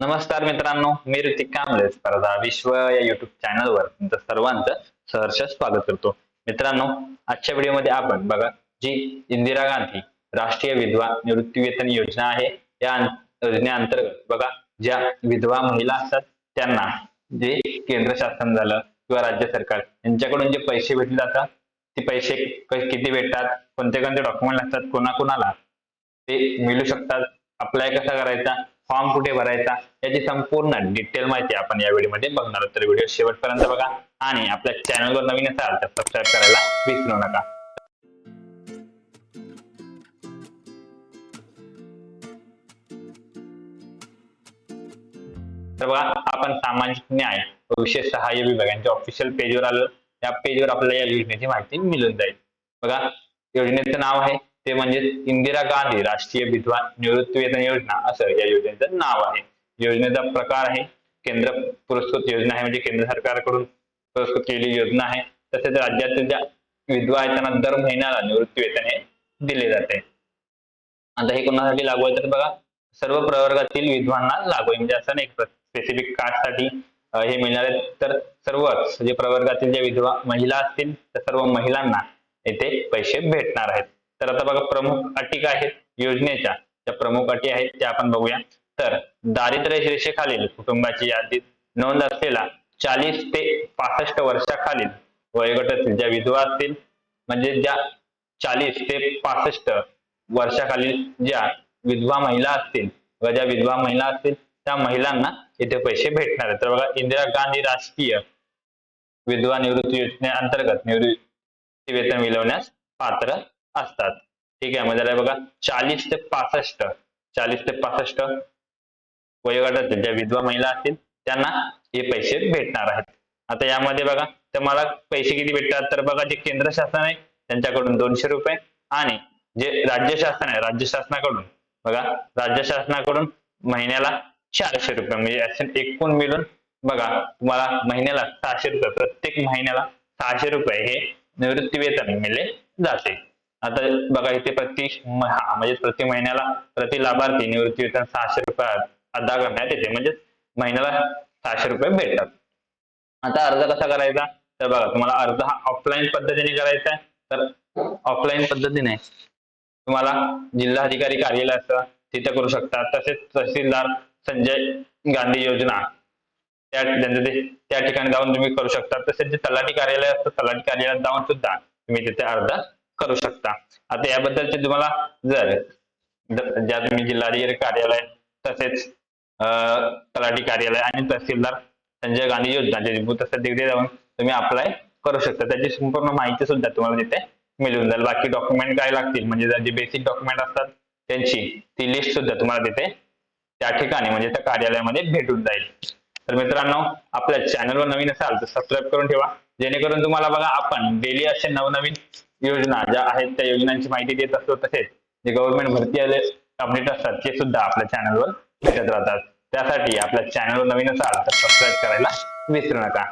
नमस्कार मित्रांनो मी ऋतिक कांबळे. स्पर्धा विश्व या युट्यूब चॅनलवर तुमचं सर्वांचं सहर्ष स्वागत करतो. मित्रांनो आजच्या व्हिडिओमध्ये आपण बघा जी इंदिरा गांधी राष्ट्रीय विधवा निवृत्ती वेतन योजना आहे या योजनेअंतर्गत बघा ज्या विधवा महिला असतात त्यांना जे केंद्र शासन झालं किंवा राज्य सरकार यांच्याकडून जे पैसे भेटले जातात ते पैसे किती भेटतात कोणते कोणते डॉक्युमेंट असतात कोणाकोणाला ते मिळू शकतात अप्लाय कसा करायचा फॉर्म कुठे भरायचा याची संपूर्ण डिटेल माहिती आपण या व्हिडिओमध्ये बघणार आहोत. तर व्हिडिओ शेवटपर्यंत बघा आणि आपल्या चॅनलवर नवीन असाल तर सबस्क्राईब करायला विसरू नका. तर बघा आपण सामाजिक न्याय व विशेष सहाय्य विभागांच्या ऑफिशियल पेजवर आलो. त्या पेजवर आपल्याला या योजनेची माहिती मिळून जाईल. बघा योजनेचं नाव आहे ते म्हणजे इंदिरा गांधी राष्ट्रीय विधवा निवृत्ती वेतन योजना असं या योजनेचं नाव आहे. योजनेचा प्रकार आहे. केंद्र पुरस्कृत योजना आहे म्हणजे केंद्र सरकारकडून पुरस्कृत केलेली योजना आहे. तसेच राज्यातील ज्या विधवा आहेत त्यांना दर महिन्याला निवृत्ती वेतन हे दिले जाते. आता हे कोणासाठी लागू आहे तर बघा सर्व प्रवर्गातील विधवांना लागू आहे. म्हणजे असं नाही स्पेसिफिक कास्टसाठी साठी हे मिळणार आहे तर सर्वच जे प्रवर्गातील ज्या विधवा महिला असतील त्या सर्व महिलांना येथे पैसे भेटणार आहेत. तर आता बघा प्रमुख अटी काय आहेत? योजनेच्या. ज्या प्रमुख अटी आहेत त्या आपण बघूया. तर दारिद्र्य रेषेखालील कुटुंबाची यादीत नोंद असलेला चाळीस ते पासष्ट वर्षाखालील वयोगटातील ज्या विधवा असतील म्हणजे ज्या चाळीस ते पासष्ट वर्षाखालील ज्या विधवा महिला असतील व ज्या विधवा महिला असतील त्या महिलांना इथे पैसे भेटणार आहेत. तर बघा इंदिरा गांधी राष्ट्रीय विधवा निवृत्ती योजनेअंतर्गत निवृत्ती वेतन मिळवण्यास पात्र असतात. ठीक आहे? म्हणजे बघा चाळीस ते पासष्ट चाळीस ते पासष्ट वयोगटातील ज्या विधवा महिला असतील त्यांना हे पैसे भेटणार आहेत. आता यामध्ये बघा तुम्हाला पैसे किती भेटतात? तर बघा जे केंद्र शासन आहे त्यांच्याकडून दोनशे रुपये आणि जे राज्य शासन आहे राज्य शासनाकडून बघा राज्य शासनाकडून महिन्याला चारशे रुपये म्हणजे एकूण मिळून बघा तुम्हाला महिन्याला सहाशे रुपये प्रत्येक महिन्याला सहाशे रुपये हे निवृत्ती वेतन मिळले जाते. आता बघा इथे प्रति हा, म्हणजे प्रति महिन्याला प्रति लाभार्थी निवृत्ती वेतन सहाशे रुपये अदा करण्यात येते. म्हणजे महिन्याला सहाशे रुपये भेटतात. आता अर्ज कसा करायचा? तर बघा तुम्हाला अर्ज हा ऑफलाईन पद्धतीने करायचा आहे. तर ऑफलाईन पद्धतीने तुम्हाला जिल्हाधिकारी कार्यालय असतं तिथे करू शकता. तसेच तहसीलदार संजय गांधी योजना त्या त्यांचं ते त्या ठिकाणी जाऊन तुम्ही करू शकता. तसेच जे तलाठी कार्यालय असतं तलाठी कार्यालयात जाऊन सुद्धा तुम्ही तिथे अर्ज करू शकता. आता याबद्दलचे तुम्हाला जर ज्या तुम्ही जिल्हाधिकारी कार्यालय तसेच तलाठी कार्यालय आणि तहसीलदार संजय गांधी योजना तिकडे जाऊन तुम्ही अप्लाय करू शकता. त्याची संपूर्ण माहिती सुद्धा तुम्हाला तिथे मिळून जाईल. बाकी डॉक्युमेंट काय लागतील? म्हणजे जे बेसिक डॉक्युमेंट असतात त्यांची ती लिस्ट सुद्धा तुम्हाला तिथे त्या ठिकाणी म्हणजे त्या कार्यालयामध्ये भेटून जाईल. तर मित्रांनो आपल्या चॅनलवर नवीन असाल तर सबस्क्राईब करून ठेवा. जेणेकरून तुम्हाला बघा आपण डेली असे नवनवीन योजना ज्या आहेत त्या योजनांची माहिती देत असतो तसेच जे गव्हर्नमेंट भरती आले अपडेट असतात ते सुद्धा आपल्या चॅनलवर भेटत राहतात. त्यासाठी आपल्या चॅनलवर नवीन असाल तर सबस्क्राईब करायला विसरू नका.